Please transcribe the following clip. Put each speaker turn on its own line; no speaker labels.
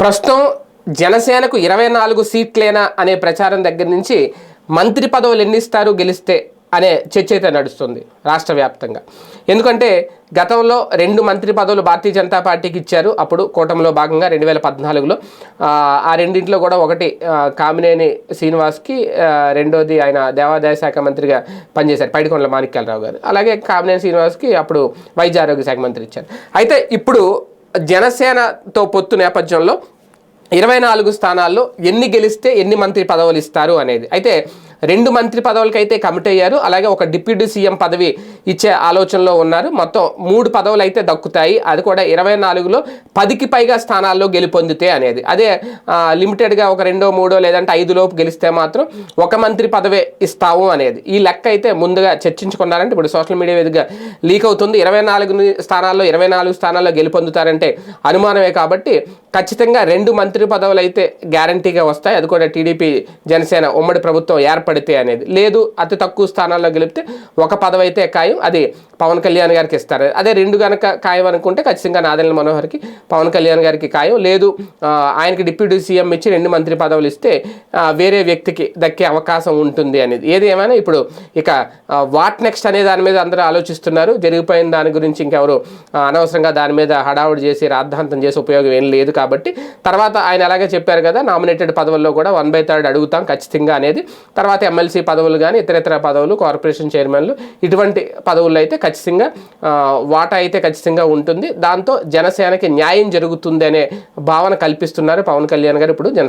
ప్రస్తుతం జనసేనకు ఇరవై నాలుగు సీట్లేనా అనే ప్రచారం దగ్గర నుంచి మంత్రి పదవులు ఎన్నిస్తారు గెలిస్తే అనే చర్చ అయితే నడుస్తుంది రాష్ట్ర వ్యాప్తంగా. ఎందుకంటే గతంలో రెండు మంత్రి పదవులు భారతీయ జనతా పార్టీకి ఇచ్చారు. అప్పుడు కూటమిలో భాగంగా రెండు వేల పద్నాలుగులో ఆ రెండింటిలో కూడా ఒకటి కామినేని శ్రీనివాస్కి రెండోది ఆయన దేవాదాయ శాఖ మంత్రిగా పనిచేశారు పైడికొండల మాణిక్యాలరావు గారు. అలాగే కామినేని శ్రీనివాస్కి అప్పుడు వైద్య ఆరోగ్య శాఖ మంత్రి ఇచ్చారు. అయితే ఇప్పుడు జనసేనతో పొత్తు నేపథ్యంలో ఇరవై నాలుగు స్థానాల్లో ఎన్ని గెలిస్తే ఎన్ని మంత్రి పదవులు ఇస్తారు అనేది. అయితే రెండు మంత్రి పదవులకైతే కమిట్ అయ్యారు. అలాగే ఒక డిప్యూటీ సీఎం పదవి ఇచ్చే ఆలోచనలో ఉన్నారు. మొత్తం మూడు పదవులు అయితే దక్కుతాయి. అది కూడా ఇరవై నాలుగులో పదికి పైగా స్థానాల్లో గెలుపొందితే అనేది. అదే లిమిటెడ్గా ఒక రెండో మూడో లేదంటే ఐదు లోపు గెలిస్తే మాత్రం ఒక మంత్రి పదవే ఇస్తాము అనేది. ఈ లెక్క అయితే ముందుగా చర్చించుకున్నారంటే ఇప్పుడు సోషల్ మీడియా వేదికగా లీక్ అవుతుంది. ఇరవై నాలుగు స్థానాల్లో ఇరవై నాలుగు స్థానాల్లో గెలుపొందుతారంటే అనుమానమే కాబట్టి ఖచ్చితంగా రెండు మంత్రి పదవులు అయితే గ్యారంటీగా వస్తాయి. అది కూడా టీడీపీ జనసేన ఉమ్మడి ప్రభుత్వం పడితే అనేది. లేదు అతి తక్కువ స్థానాల్లో గెలిపితే ఒక పదవి అయితే ఖాయం అది పవన్ కళ్యాణ్ గారికి ఇస్తారు. అదే రెండు కనుక ఖాయం అనుకుంటే ఖచ్చితంగా నాదెళ్ళ మనోహర్కి పవన్ కళ్యాణ్ గారికి ఖాయం. లేదు ఆయనకి డిప్యూటీ సీఎం ఇచ్చి రెండు మంత్రి పదవులు ఇస్తే వేరే వ్యక్తికి దక్కే అవకాశం ఉంటుంది అనేది. ఏది ఏమైనా ఇప్పుడు ఇక వాట్ నెక్స్ట్ అనే దాని మీద అందరూ ఆలోచిస్తున్నారు. జరిగిపోయిన దాని గురించి ఇంకెవరు అనవసరంగా దాని మీద హడావుడి చేసి రాద్ధాంతం చేసి ఉపయోగం ఏం లేదు కాబట్టి తర్వాత ఆయన అలాగే చెప్పారు కదా నామినేటెడ్ పదవుల్లో కూడా వన్ బై థర్డ్ అడుగుతాం ఖచ్చితంగా అనేది. తర్వాత ఎమ్మెల్సీ పదవులు కానీ ఇతరేతర పదవులు కార్పొరేషన్ చైర్మన్లు ఇటువంటి పదవుల్లో అయితే ఖచ్చితంగా వాటా అయితే ఖచ్చితంగా ఉంటుంది. దాంతో జనసేనకి న్యాయం జరుగుతుంది అనే భావన కల్పిస్తున్నారు పవన్ కళ్యాణ్ గారు ఇప్పుడు జన